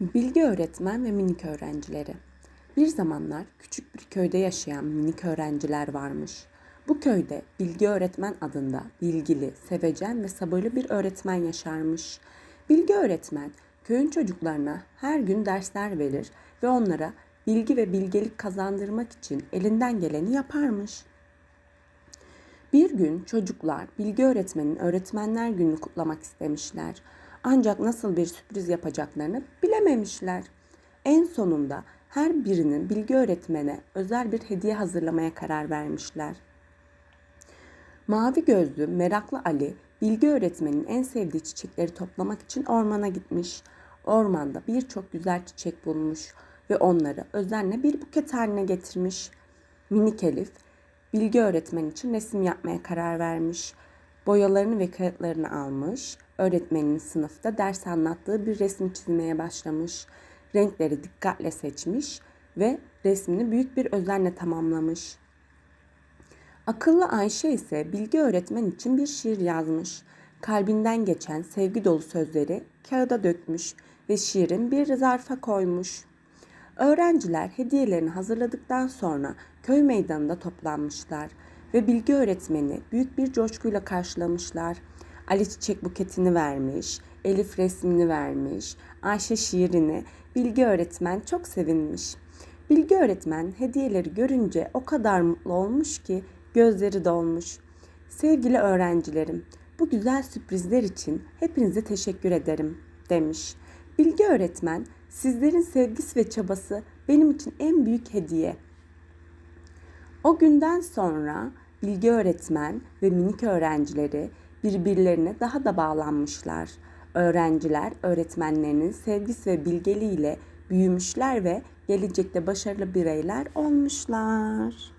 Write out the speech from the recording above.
Bilgi öğretmen ve minik öğrencileri. Bir zamanlar küçük bir köyde yaşayan minik öğrenciler varmış. Bu köyde Bilgi öğretmen adında bilgili, sevecen ve sabırlı bir öğretmen yaşarmış. Bilgi öğretmen köyün çocuklarına her gün dersler verir ve onlara bilgi ve bilgelik kazandırmak için elinden geleni yaparmış. Bir gün çocuklar Bilgi öğretmenin öğretmenler gününü kutlamak istemişler. Ancak nasıl bir sürpriz yapacaklarını bilememişler. En sonunda her birinin Bilgi öğretmene özel bir hediye hazırlamaya karar vermişler. Mavi gözlü meraklı Ali Bilgi öğretmenin en sevdiği çiçekleri toplamak için ormana gitmiş. Ormanda birçok güzel çiçek bulmuş ve onları özenle bir buket haline getirmiş. Minik Elif bilgi öğretmen için resim yapmaya karar vermiş. Boyalarını ve kağıtlarını almış. Öğretmeninin sınıfta ders anlattığı bir resim çizmeye başlamış. Renkleri dikkatle seçmiş ve resmini büyük bir özenle tamamlamış. Akıllı Ayşe ise bilgi öğretmen için bir şiir yazmış. Kalbinden geçen sevgi dolu sözleri kağıda dökmüş ve şiirin bir zarfa koymuş. Öğrenciler hediyelerini hazırladıktan sonra köy meydanında toplanmışlar ve bilgi öğretmeni büyük bir coşkuyla karşılamışlar. Ali çiçek buketini vermiş, Elif resmini vermiş, Ayşe şiirini. Bilgi öğretmen çok sevinmiş. Bilgi öğretmen hediyeleri görünce o kadar mutlu olmuş ki gözleri dolmuş. Sevgili öğrencilerim, bu güzel sürprizler için hepinize teşekkür ederim demiş. Bilgi öğretmen, sizlerin sevgisi ve çabası benim için en büyük hediye. O günden sonra bilgi öğretmen ve minik öğrencileri birbirlerine daha da bağlanmışlar. Öğrenciler öğretmenlerinin sevgisi ve bilgeliğiyle büyümüşler ve gelecekte başarılı bireyler olmuşlar.